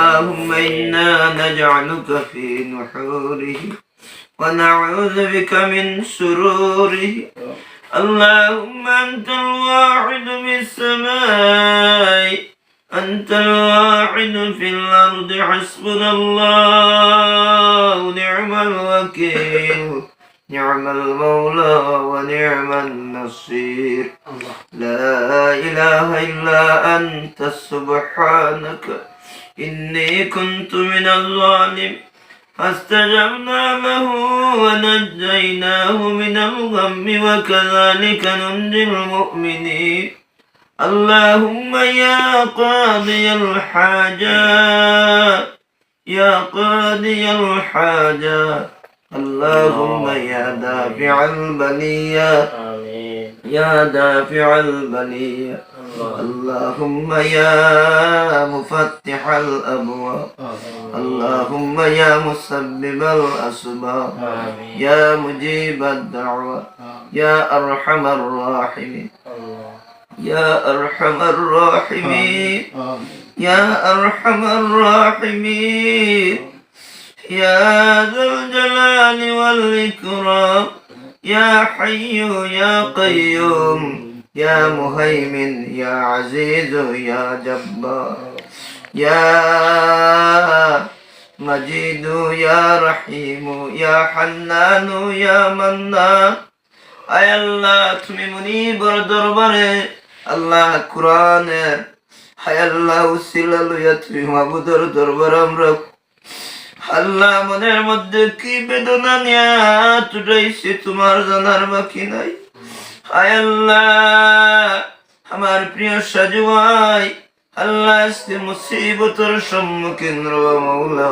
اللهم إنا نجعلك في نحوره ونعوذ بك من شروره. اللهم أنت الواحد في السماء أنت الواحد في الأرض. حسبنا الله نعم الوكيل نعم المولى ونعم النصير. لا إله إلا أنت سبحانك. إني كنت من الظالم فاستجبنا له ونجيناه من الغم وكذلك ننجي المؤمنين. اللهم يا قاضي الحاجات يا قاضي الحاجات. اللهم يا دافع آمين. يا دافع البليات اللهم يا مفتح الأبواب. اللهم يا مسبب الأسباب. يا مجيب الدعوة. يا أرحم الراحمين. يا أرحم الراحمين. يا أرحم الراحمين. يا ذا الجلال والإكرام. يا حي يا قيوم. يا مهيمن يا عزيز يا جبار يا مجيد يا رحيم يا حنان يا منان আয় আল্লাহ তুমি মুনিবর দরবারে আল্লাহ কোরআনের হায় আল্লাহ উসিলা লইয়া তুমি মাবুদর দরবার আমরা আল্লাহ মনের মধ্যে কি বেদনা নিয়া টুটাইছে তোমার জানার বাকি নাই হায় আল্লাহ আমার প্রিয় সাজুয়াই আল্লাহ মুসিবতর সম্মুখীন রব মৌলা।